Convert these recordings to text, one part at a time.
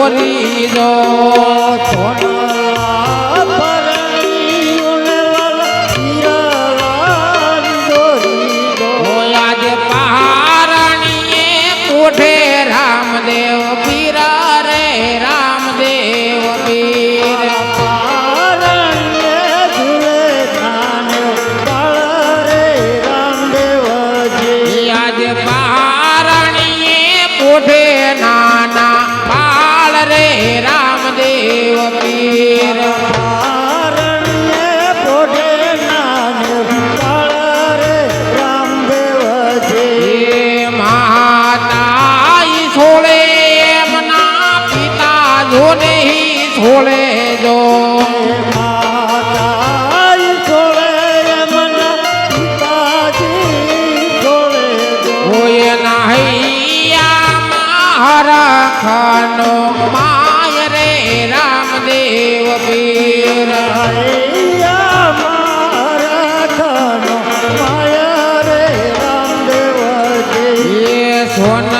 દોરી દો. છોડે જો. ખાનો માય રે રામદેવ પીર. હૈયા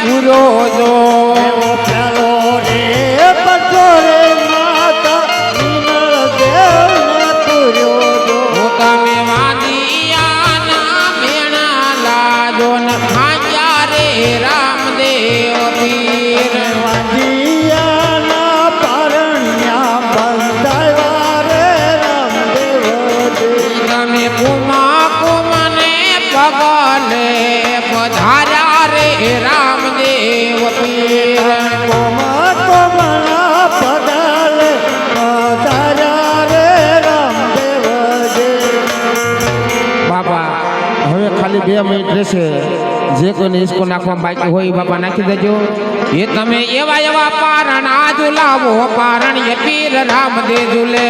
પૂરો જો પેલો રે પછો રે માતા વિમળ દો. તમે વાદિયાના મેણા લાજો ને ભાંગ્યા રે રામદેવ પીર વાંધિયાના પારણ્યા બંધાવ્યા રે. તમે કુમા કુમને પગલે પધાર્યા રે રામદેવ પીર કોમા કોમના પગાલે પધાર્યા રે રામદેવજી. બાબા હવે ખાલી બે મિનિટ રહેશે જે કોઈને હિસકો નાખવા બાકી હોય એ બાપા નાખી દેજો એ તમે એવા એવા પારણ આજુ લાવો પારણ એ પીર રામદેવ ઝૂલે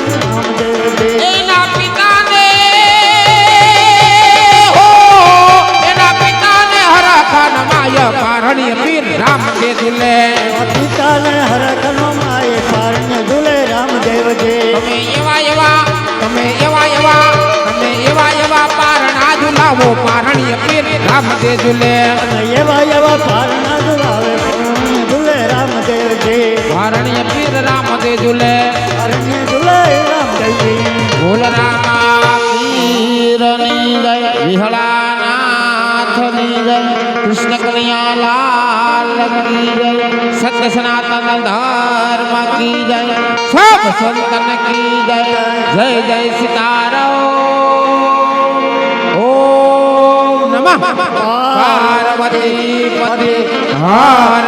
રામદેવજી. એના પિતાને હો એના પિતાને હરખન માય પારણીય પીર રામદેવ ઝૂલે પિતાને હરખનો માએ પારણે દુલે રામદેવજી. તમે એવા એવા તમે એવા એવા તમે એવા એવા પારણા ઝુલાવો પારણીય પીર રામદેવ ઝૂલે એવા એવા પારણા દુલાવે દુલે રામદેવજી. પારણીય પીર રામદેવ ઝૂલે કૃષ્ણ કલ્યાણ લાલ કી જય સત સનાતન ધર્મ કી જય સબ સંતન કી જય જય જય સિતારો ઓમ નમઃ. પાર્વતી પતિ હર